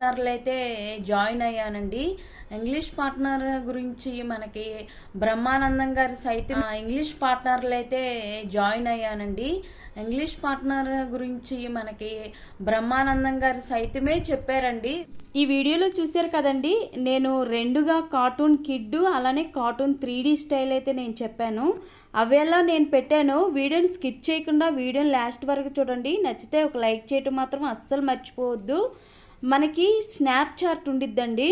పార్ట్నర్లు అయితే జాయిన్ అయ్యానండి. English partner గురించి మనకి బ్రహ్మానందం గారి సైతం ఇంగ్లీష్ పార్ట్నర్లు అయితే జాయిన్ అయ్యానండి. ఇంగ్లీష్ పార్ట్నర్ గురించి మనకి బ్రహ్మానందం గారి సైతమే చెప్పారండి. ఈ వీడియోలో చూశారు కదండి నేను రెండుగా కార్టూన్ కిడ్ అలానే కార్టూన్ త్రీ స్టైల్ అయితే నేను చెప్పాను. అవేలా నేను పెట్టాను వీడియోని స్కిప్ చేయకుండా వీడియోని లాస్ట్ వరకు చూడండి. నచ్చితే ఒక లైక్ చేయటం మాత్రం అస్సలు మర్చిపోవద్దు. మనకి స్నాప్చాట్ ఉండిద్దండి.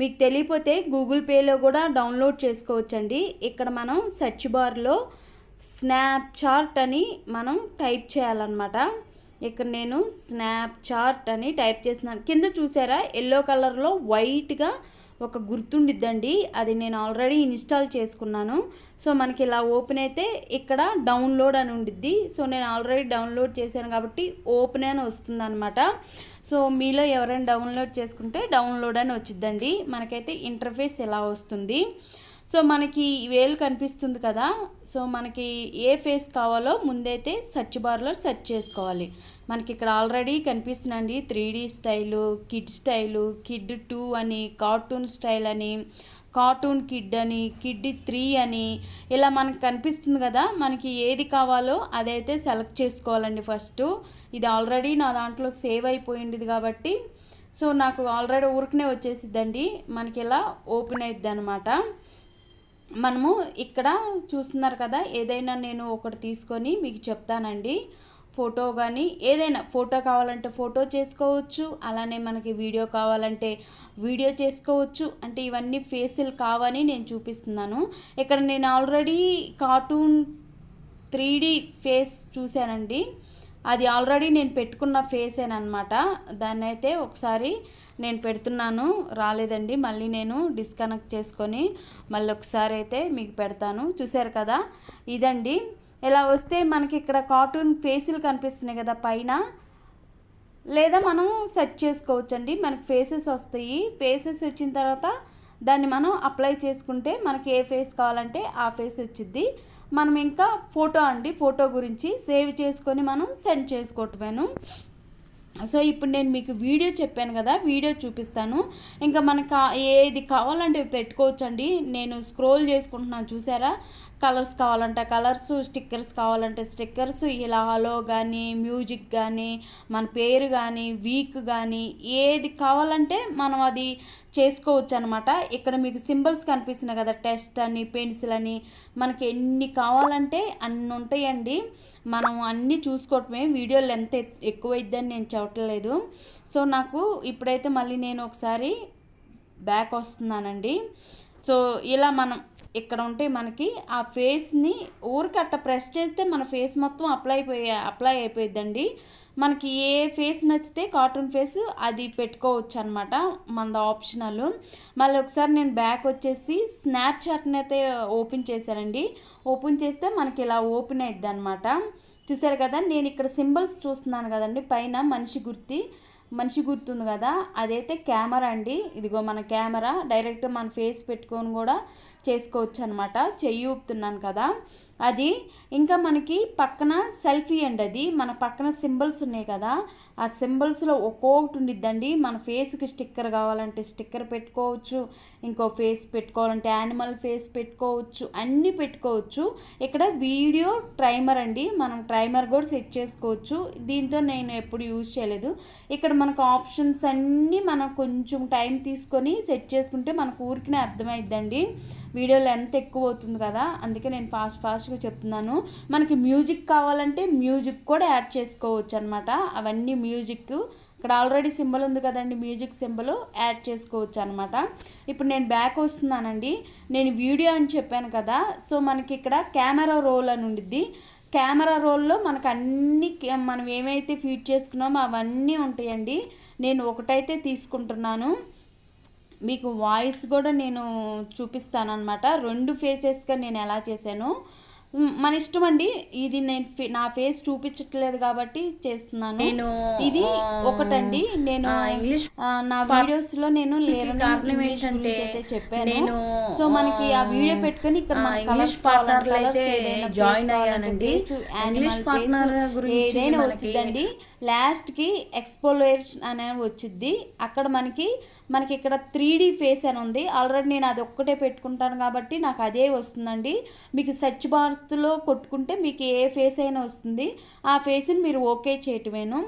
మీకు తెలియపోతే గూగుల్ పేలో కూడా డౌన్లోడ్ చేసుకోవచ్చండి. ఇక్కడ మనం సెర్చ్ బార్లో స్నాప్ చార్ట్ అని మనం టైప్ చేయాలన్నమాట. ఇక్కడ నేను స్నాప్ చార్ట్ అని టైప్ చేస్తున్నాను. కింద చూసారా? ఎల్లో కలర్లో వైట్గా ఒక గుర్తుండిద్దండి. అది నేను ఆల్రెడీ ఇన్స్టాల్ చేసుకున్నాను. సో మనకి ఇలా ఓపెన్ అయితే ఇక్కడ డౌన్లోడ్ అని ఉండిద్ది. సో నేను ఆల్రెడీ డౌన్లోడ్ చేశాను కాబట్టి ఓపెన్ అని వస్తుందన్నమాట. సో మీలో ఎవరైనా డౌన్లోడ్ చేసుకుంటే డౌన్లోడ్ అని వచ్చిద్దండి. మనకైతే ఇంటర్ఫేస్ ఎలా వస్తుంది? సో మనకి వేలు కనిపిస్తుంది కదా. సో మనకి ఏ ఫేస్ కావాలో ముందైతే సెర్చ్ బార్లో సెర్చ్ చేసుకోవాలి. మనకి ఇక్కడ ఆల్రెడీ కనిపిస్తుందండి. Three D style kid style kid two అని కార్టూన్ స్టైల్ అని కార్టూన్ కిడ్ అని కిడ్ త్రీ అని ఇలా మనకు కనిపిస్తుంది కదా మనకి ఏది కావాలో అదైతే సెలెక్ట్ చేసుకోవాలండి ఫస్ట్. ఇది ఆల్రెడీ నా దాంట్లో సేవ్ అయిపోయింది కాబట్టి. సో నాకు ఆల్రెడీ ఊరికనే వచ్చేసిద్దండి. మనకి ఇలా ఓపెన్ అయిద్ది అనమాట మనము ఇక్కడ చూస్తున్నారు కదా ఏదైనా నేను ఒకటి తీసుకొని మీకు చెప్తానండి. ఫోటో కానీ ఏదైనా ఫోటో కావాలంటే ఫోటో చేసుకోవచ్చు అలానే మనకి వీడియో కావాలంటే వీడియో చేసుకోవచ్చు. అంటే ఇవన్నీ ఫేసులు కావని నేను చూపిస్తున్నాను. ఇక్కడ నేను ఆల్రెడీ కార్టూన్ త్రీ ఫేస్ చూశానండి. అది ఆల్రెడీ నేను పెట్టుకున్న ఫేసేనమాట దాన్ని అయితే ఒకసారి నేను పెడుతున్నాను. రాలేదండి. మళ్ళీ నేను డిస్కనెక్ట్ చేసుకొని మళ్ళీ ఒకసారి అయితే మీకు పెడతాను. చూశారు కదా? ఇదండి. ఇలా వస్తే మనకి ఇక్కడ కార్టూన్ ఫేసులు కనిపిస్తున్నాయి కదా పైన? లేదా మనం సెట్ చేసుకోవచ్చండి? మనకి ఫేసెస్ వస్తాయి. ఫేసెస్ వచ్చిన తర్వాత దాన్ని మనం అప్లై చేసుకుంటే మనకి ఏ ఫేస్ కావాలంటే ఆ ఫేస్ వచ్చింది మనం ఇంకా ఫోటో అండి ఫోటో గురించి సేవ్ చేసుకొని మనం సెండ్ చేసుకోవటమేను. సో ఇప్పుడు నేను మీకు వీడియో చెప్పాను కదా వీడియో చూపిస్తాను. ఇంకా మనకు ఏది కావాలంటే పెట్టుకోవచ్చండి. నేను స్క్రోల్ చేసుకుంటున్నాను చూసారా? కలర్స్ కావాలంటే కలర్స్ స్టిక్కర్స్ కావాలంటే స్టిక్కర్స్. ఇలా హలో కానీ మ్యూజిక్ కానీ మన పేరు కానీ వీక్ కానీ ఏది కావాలంటే మనం అది చేసుకోవచ్చు అనమాట ఇక్కడ మీకు సింబల్స్ కనిపిస్తున్నాయి కదా టెస్ట్ అని పెన్సిల్ అని. మనకి ఎన్ని కావాలంటే అన్ని ఉంటాయండి. మనం అన్నీ చూసుకోవటమే. వీడియో లెంత్ ఎక్కువైద్దని నేను చెప్పట్లేదు సో నాకు ఇప్పుడైతే మళ్ళీ నేను ఒకసారి బ్యాక్ వస్తున్నానండి. సో ఇలా మనం ఇక్కడ ఉంటే మనకి ఆ ఫేస్ని ఊరికి అట్ట ప్రెస్ చేస్తే మన ఫేస్ మొత్తం అప్లై అయిపోయే అప్లై అయిపోయిద్దండి. మనకి ఏ ఫేస్ నచ్చితే కార్టూన్ ఫేస్ అది పెట్టుకోవచ్చు అనమాట మనది ఆప్షనల్. మళ్ళీ ఒకసారి నేను బ్యాక్ వచ్చేసి స్నాప్చాట్ని అయితే ఓపెన్ చేశానండి. ఓపెన్ చేస్తే మనకి ఇలా ఓపెన్ అయిద్ది అనమాట చూసారు కదా నేను ఇక్కడ సింబల్స్ చూస్తున్నాను కదండి పైన మనిషి గుర్తి. మనిషి గుర్తుంది కదా? అదైతే కెమెరా అండి. ఇదిగో మన కెమెరా. డైరెక్ట్ మన ఫేస్ పెట్టుకొని కూడా చేసుకోవచ్చు అనమాట చెయ్యి ఊపుతున్నాను కదా. అది ఇంకా మనకి పక్కన సెల్ఫీ అండి అది. మన పక్కన సింబల్స్ ఉన్నాయి కదా. ఆ సింబల్స్లో ఒక్కొక్కటి ఉండిద్దండి. మన ఫేస్కి స్టిక్కర్ కావాలంటే స్టిక్కర్ పెట్టుకోవచ్చు. ఇంకో ఫేస్ పెట్టుకోవాలంటే యానిమల్ ఫేస్ పెట్టుకోవచ్చు. అన్నీ పెట్టుకోవచ్చు. ఇక్కడ వీడియో ట్రైమర్ అండి. మనం ట్రైమర్ కూడా సెట్ చేసుకోవచ్చు. దీంతో నేను ఎప్పుడు యూజ్ చేయలేదు. ఇక్కడ మనకు ఆప్షన్స్ అన్నీ మనం కొంచెం టైం తీసుకొని సెట్ చేసుకుంటే మనకు ఊరికినే అర్థమైద్దండి. వీడియో లెంత్ ఎక్కువ అవుతుంది కదా అందుకే నేను ఫాస్ట్ ఫాస్ట్గా చెప్తున్నాను. మనకి మ్యూజిక్ కావాలంటే మ్యూజిక్ కూడా యాడ్ చేసుకోవచ్చు అనమాట అవన్నీ మ్యూజిక్ ఇక్కడ ఆల్రెడీ సింబల్ ఉంది కదండి మ్యూజిక్ సింబల్ యాడ్ చేసుకోవచ్చు అనమాట ఇప్పుడు నేను బ్యాక్ వస్తున్నానండి. నేను వీడియో అని చెప్పాను కదా సో మనకి ఇక్కడ కెమెరా రోల్ అని ఉండిద్ది. కెమెరా రోల్లో మనకు అన్ని మనం ఏమైతే ఫీడ్ చేసుకున్నామో అవన్నీ ఉంటాయండి. నేను ఒకటైతే తీసుకుంటున్నాను. మీకు వాయిస్ కూడా నేను చూపిస్తానమాట రెండు ఫేసెస్గా నేను ఎలా చేశాను? మన ఇష్టం అండి. ఇది నేను నా ఫేస్ చూపించట్లేదు కాబట్టి చేస్తున్నాను. నేను, ఇది ఒకటండి. నేను ఇంగ్లీష్ నా వీడియోస్లో నేను చెప్పాను. నేను, సో మనకి ఆ వీడియో పెట్టుకొని ఇక్కడ ఇంగ్లీష్ colours, అయితే కావాలంటే అయ్యానండి. ఇంగ్లీష్ face, గురించి ఏదైనా వచ్చిందండి లాస్ట్కి ఎక్స్పోలేషన్ అనేది వచ్చింది అక్కడ మనకి మనకి ఇక్కడ త్రీ డీ ఫేస్ అని ఉంది. ఆల్రెడీ నేను అది ఒక్కటే పెట్టుకుంటాను కాబట్టి నాకు అదే వస్తుందండి. మీకు సర్చ్ బార్స్లో కొట్టుకుంటే మీకు ఏ ఫేస్ అయినా వస్తుంది. ఆ ఫేస్ని మీరు ఓకే చేయటమేను.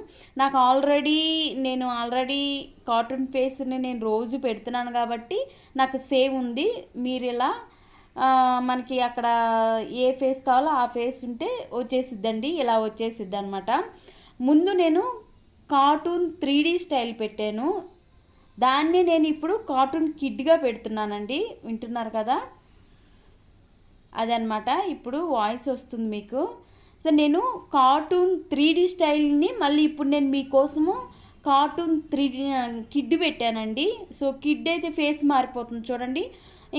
నాకు ఆల్రెడీ నేను ఆల్రెడీ కాటన్ ఫేస్ని నేను రోజు పెడుతున్నాను కాబట్టి నాకు సేవ్ ఉంది. మీరు ఇలా మనకి అక్కడ ఏ ఫేస్ కావాలో ఆ ఫేస్ ఉంటే వచ్చేసిద్దండి. ఇలా వచ్చేసిద్ది అనమాట ముందు నేను కార్టూన్ త్రీ డీ స్టైల్ పెట్టాను. దాన్ని నేను ఇప్పుడు కార్టూన్ కిడ్గా పెడుతున్నానండి. వింటున్నారు కదా? అదనమాట ఇప్పుడు వాయిస్ వస్తుంది మీకు. సో నేను కార్టూన్ త్రీ డీ స్టైల్ని మళ్ళీ ఇప్పుడు నేను మీకోసము కార్టూన్ త్రీ కిడ్ పెట్టానండి. సో కిడ్ అయితే ఫేస్ మారిపోతుంది చూడండి.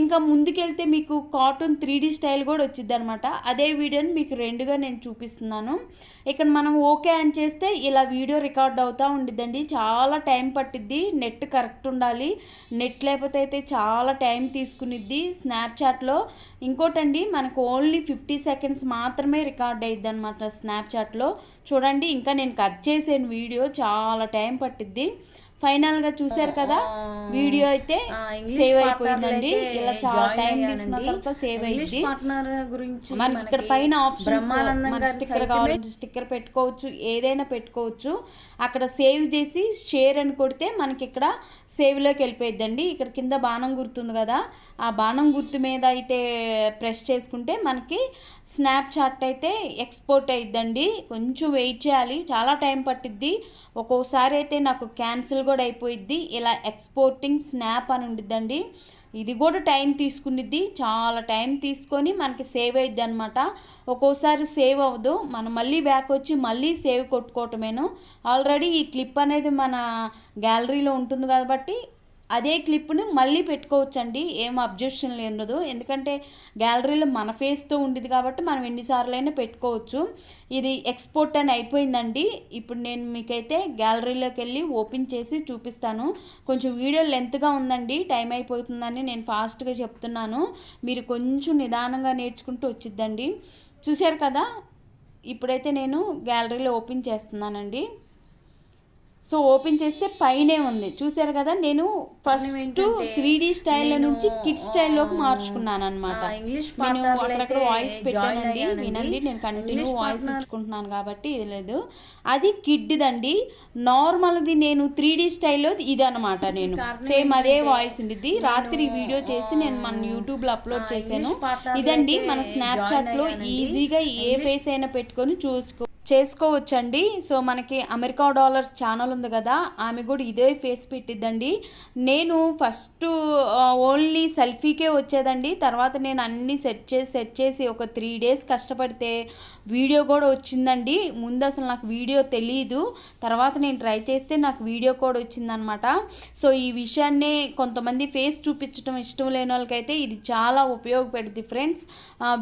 ఇంకా ముందుకెళ్తే మీకు కార్టూన్ త్రీ డీ స్టైల్ కూడా వచ్చింది అనమాట అదే వీడియోని మీకు రెండుగా నేను చూపిస్తున్నాను. ఇక్కడ మనం ఓకే అని చేస్తే ఇలా వీడియో రికార్డ్ అవుతూ ఉండిద్దండి. చాలా టైం పట్టిద్ది నెట్ కరెక్ట్ ఉండాలి. నెట్ లేకపోతే అయితే చాలా టైం తీసుకునిద్ది స్నాప్చాట్లో ఇంకోటండి మనకు ఓన్లీ ఫిఫ్టీ సెకండ్స్ మాత్రమే రికార్డ్ అయ్యిద్ది అనమాట స్నాప్చాట్లో చూడండి ఇంకా నేను కట్ చేసాను వీడియో చాలా టైం పట్టిద్ది. ఫైనల్గా చూశారు కదా? వీడియో అయితే సేవ్ అయిపోయిందండి. ఇలా చాలా టైం. తీసుకున్న తర్వాత సేవ్ అయ్యింది పార్ట్నర్ గురించి మనకి ఇక్కడ పైన ఆప్షన్ స్టిక్కర్ కావాలంటే స్టిక్కర్ పెట్టుకోవచ్చు ఏదైనా పెట్టుకోవచ్చు. అక్కడ సేవ్ చేసి షేర్ అని కొడితే మనకి ఇక్కడ సేవ్లోకి వెళ్ళిపోయిద్దండి. ఇక్కడ కింద బాణం గుర్తుంది కదా? ఆ బాణం గుర్తు మీద అయితే ప్రెస్ చేసుకుంటే మనకి స్నాప్ చాట్ అయితే ఎక్స్పోర్ట్ అయిద్దండి. కొంచెం వెయిట్ చేయాలి. చాలా టైం పట్టిద్ది. ఒక్కోసారి అయితే నాకు క్యాన్సిల్ కూడా అయిపోయిద్ది. ఇలా ఎక్స్పోర్టింగ్ స్నాప్ అని ఉండిద్దండి. ఇది కూడా టైం తీసుకునిద్ది. చాలా టైం తీసుకొని మనకి సేవ్ అయ్యిద్ది అనమాట ఒక్కోసారి సేవ్ అవ్వదు. మనం మళ్ళీ బ్యాక్ వచ్చి మళ్ళీ సేవ్ కొట్టుకోవటమేను. ఆల్రెడీ ఈ క్లిప్ అనేది మన గ్యాలరీలో ఉంటుంది కాబట్టి అదే క్లిప్ను మళ్ళీ పెట్టుకోవచ్చండి. ఏం అబ్జెక్షన్ ఉండదు ఎందుకంటే గ్యాలరీలో మన ఫేస్తో ఉండేది కాబట్టి మనం ఎన్నిసార్లు అయినా పెట్టుకోవచ్చు. ఇది ఎక్స్పోర్ట్ అని అయిపోయిందండి. ఇప్పుడు నేను మీకైతే గ్యాలరీలోకి వెళ్ళి ఓపెన్ చేసి చూపిస్తాను. కొంచెం వీడియో లెంత్గా ఉందండి. టైం అయిపోతుందని నేను ఫాస్ట్గా చెప్తున్నాను. మీరు కొంచెం నిదానంగా నేర్చుకుంటూ వచ్చిద్దండి. చూశారు కదా? ఇప్పుడైతే నేను గ్యాలరీలో ఓపెన్ చేస్తున్నానండి. సో ఓపెన్ చేస్తే పైనే ఉంది. చూసారు కదా నేను ఫస్ట్ త్రీ డి స్టైల్ నుంచి కిడ్ స్టైల్లోకి మార్చుకున్నాను అనమాట నేను అక్కడక్కడ వాయిస్ పెట్టానండి. వినండి నేను కంటిన్యూ వాయిస్ ఇచ్చుకుంటున్నాను కాబట్టి ఇది లేదు. అది కిడ్దండి. నార్మల్ది నేను త్రీ డి స్టైల్లో ఇది అనమాట నేను సేమ్ అదే వాయిస్ ఉండిద్ది. రాత్రి వీడియో చేసి నేను మన యూట్యూబ్లో అప్లోడ్ చేశాను. ఇదండి మన స్నాప్చాట్లో. ఈజీగా ఏ ఫేస్ అయినా పెట్టుకొని చూసుకో చేసుకోవచ్చండి. సో మనకి అమెరికా డాలర్స్ ఛానల్ ఉంది కదా ఆమె కూడా ఇదే ఫేస్ పెట్టిద్దండి. నేను ఫస్ట్ ఓన్లీ సెల్ఫీకే వచ్చేదండి. తర్వాత నేను అన్నీ సెట్ చేసి సెట్ చేసి ఒక త్రీ డేస్ కష్టపడితే వీడియో కూడా వచ్చిందండి. ముందు అసలు నాకు వీడియో తెలియదు తర్వాత నేను ట్రై చేస్తే నాకు వీడియో కూడా వచ్చిందనమాట. సో ఈ విషయాన్ని కొంతమంది ఫేస్ చూపించడం ఇష్టం లేని వాళ్ళకైతే ఇది చాలా ఉపయోగపడుద్ది ఫ్రెండ్స్.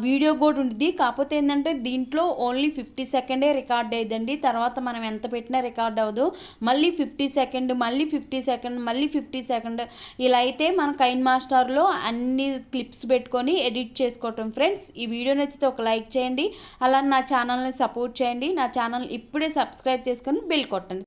వీడియో కూడా ఉంటుంది కాకపోతే ఏంటంటే దీంట్లో ఓన్లీ ఫిఫ్టీ సెకండే రికార్డ్ అయ్యిందండి. తర్వాత మనం ఎంత పెట్టినా రికార్డ్ అవ్వదు. మళ్ళీ ఫిఫ్టీ సెకండ్ మళ్ళీ ఫిఫ్టీ సెకండ్ మళ్ళీ ఫిఫ్టీ సెకండ్. ఇలా అయితే మన కైన్ మాస్టర్లో అన్ని క్లిప్స్ పెట్టుకొని ఎడిట్ చేసుకోవటం ఫ్రెండ్స్. ఈ వీడియో నచ్చితే ఒక లైక్ చేయండి. అలా నా ఛానల్ని సపోర్ట్ చేయండి. నా ఛానల్ ఇప్పుడే సబ్స్క్రైబ్ చేసుకొని బిల్ కొట్టండి.